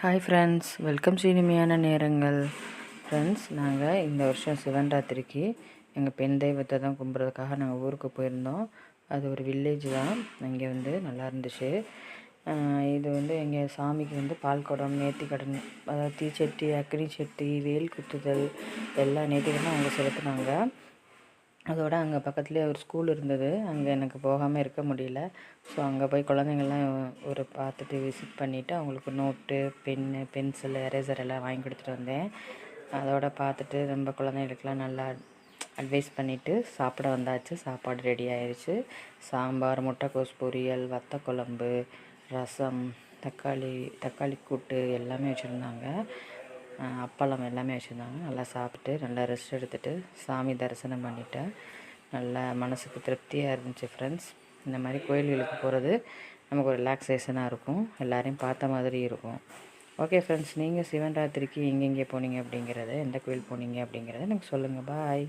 Hi friends welcome சீனிமையான நேரங்கள் friends நாங்கள் இந்த வருஷம் சிவன் ராத்திரிக்கு எங்கள் பெண் தெய்வத்தை தான் கும்பிட்றதுக்காக நாங்கள் ஊருக்கு போயிருந்தோம். அது ஒரு வில்லேஜ் தான். இங்கே வந்து நல்லா இருந்துச்சு. இது வந்து எங்கள் சாமிக்கு வந்து பால் குடம் நேர்த்திக்கடன் அதாவது தீச்சட்டி அக்னி சட்டி வேல் குத்துதல் எல்லா நேர்த்திக்கடனும் அவங்க செலுத்துனாங்க. அதோட அங்கே பக்கத்துலேயே ஒரு ஸ்கூல் இருந்தது. அங்கே எனக்கு போகாமல் இருக்க முடியல. ஸோ அங்கே போய் குழந்தைங்கள்லாம் ஒரு பார்த்துட்டு விசிட் பண்ணிவிட்டு அவங்களுக்கு நோட்டு பென்னு பென்சில் எரேசர் எல்லாம் வாங்கி கொடுத்துட்டு வந்தேன். அதோட பார்த்துட்டு நம்ம குழந்தைங்களுக்கெல்லாம் நல்லா அட்வைஸ் பண்ணிவிட்டு சாப்பிட வந்தாச்சு. சாப்பாடு ரெடி ஆயிடுச்சு சாம்பார் முட்டைக்கோஸ் பொரியல் வத்த குழம்பு ரசம் தக்காளி தக்காளி கூட்டு எல்லாமே வச்சுருந்தாங்க. அப்பளம் எல்லாமே வச்சுருந்தாங்க. நல்லா சாப்பிட்டு நல்லா ரெஸ்ட் எடுத்துகிட்டு சாமி தரிசனம் பண்ணிட்டேன் நல்லா மனசுக்கு திருப்தியாக இருந்துச்சு ஃப்ரெண்ட்ஸ் இந்த மாதிரி கோயில்களுக்கு போகிறது நமக்கு ஒரு ரிலாக்ஸேஷனாக இருக்கும். எல்லாரையும் பார்த்த மாதிரி இருக்கும். ஓகே ஃப்ரெண்ட்ஸ் நீங்கள் சிவன் ராத்திரிக்கு எங்கெங்கே போனீங்க அப்படிங்கிறத எந்த கோயில் போனீங்க அப்படிங்கிறத எனக்கு சொல்லுங்கள் பாய்